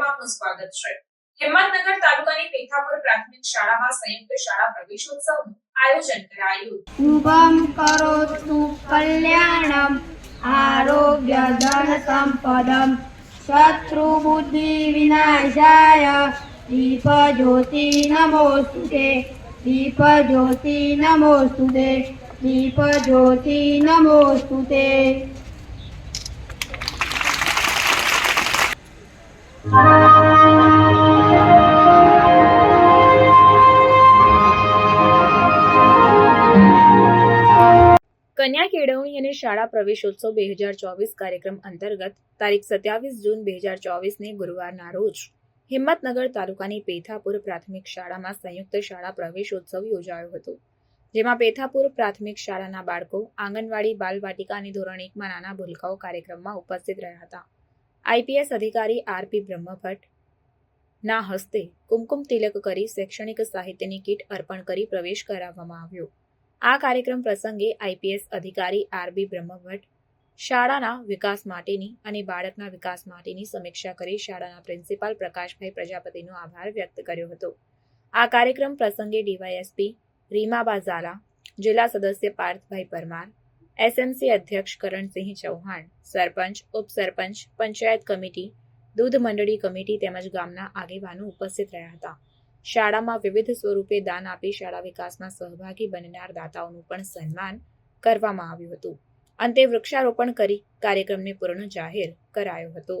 આપનું સ્વાગત છે. હિંમતનગર તાલુકાની પેથાપુર પ્રાથમિક શાળામાં સંયુક્ત શાળા પ્રવેશોત્સવનું આયોજન કરાયું. શુભમ કરોતુ કલ્યાણમ, આરોગ્ય ધન સંપદમ. શત્રુ બુદ્ધિ વિનાશાય, દીપ જ્યોતિ નમોસ્તુતે દીપ જ્યોતિ નમોસ્તુતે દીપ જ્યોતિ નમોસ્તુતે કન્યા કેળવણી અને શાળા પ્રવેશોત્સવ બે હજાર ચોવીસ કાર્યક્રમ અંતર્ગત તારીખ સત્યાવીસ જૂન બે હજાર ચોવીસને ગુરુવારના રોજ હિંમતનગર તાલુકાની પેથાપુર પ્રાથમિક શાળામાં સંયુક્ત શાળા પ્રવેશોત્સવ યોજાયો હતો, જેમાં પેથાપુર પ્રાથમિક શાળાના બાળકો, આંગણવાડી, બાલવાટિકા અને ધોરણ એકમાં નાના ભૂલકાઓ કાર્યક્રમમાં ઉપસ્થિત રહ્યા હતા. આઈપીએસ અધિકારી આરપી બ્રહ્મભટ્ટ ના હસ્તે કુમકુમ તિલક કરી શૈક્ષણિક સાહિત્યની કીટ અર્પણ કરી પ્રવેશ કરાવવામાં આવ્યો. આ કાર્યક્રમ પ્રસંગે આઈપીએસ અધિકારી આરબી બ્રહ્મભટ્ટ શાળાના વિકાસ માટેની અને બાળકના વિકાસ માટેની સમીક્ષા કરી શાળાના પ્રિન્સિપાલ પ્રકાશભાઈ પ્રજાપતિનો આભાર વ્યક્ત કર્યો હતો. આ કાર્યક્રમ પ્રસંગે ડીવાયએસપી રીમાબા ઝાલા, જિલ્લા સદસ્ય પાર્થભાઈ પરમાર એસએમસી અધ્યક્ષ કરણસિંહ ચૌહાણ, સરપંચ, ઉપસરપંચ, પંચાયત કમિટી, દૂધ મંડળી કમિટી તેમજ ગામના આગેવાનો ઉપસ્થિત રહ્યા હતા. શાળામાં વિવિધ સ્વરૂપે દાન આપી શાળા વિકાસમાં સહભાગી બનનાર દાતાઓનું પણ સન્માન કરવામાં આવ્યું હતું. અંતે વૃક્ષારોપણ કરી કાર્યક્રમને પૂર્ણ જાહેર કરાયો હતો.